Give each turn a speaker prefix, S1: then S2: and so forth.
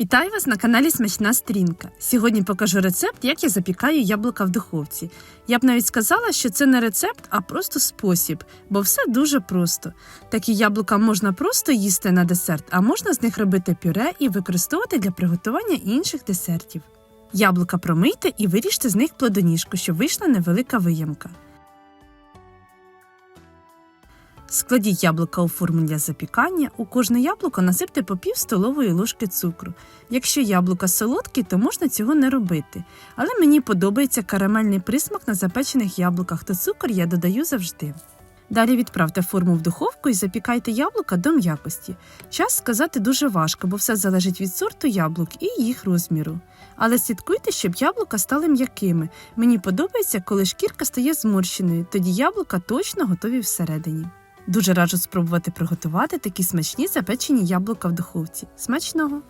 S1: Вітаю вас на каналі Смачна Стрінка. Сьогодні покажу рецепт, як я запікаю яблука в духовці. Я б навіть сказала, що це не рецепт, а просто спосіб, бо все дуже просто. Такі яблука можна просто їсти на десерт, а можна з них робити пюре і використовувати для приготування інших десертів. Яблука промийте і виріжте з них плодоніжку, щоб вийшла невелика виямка. Складіть яблука у форму для запікання. У кожне яблуко насипте по пів столової ложки цукру. Якщо яблука солодкі, то можна цього не робити. Але мені подобається карамельний присмак на запечених яблуках, то цукор я додаю завжди. Далі відправте форму в духовку і запікайте яблука до м'якості. Час сказати дуже важко, бо все залежить від сорту яблук і їх розміру. Але слідкуйте, щоб яблука стали м'якими. Мені подобається, коли шкірка стає зморщеною, тоді яблука точно готові всередині. Дуже раджу спробувати приготувати такі смачні запечені яблука в духовці. Смачного!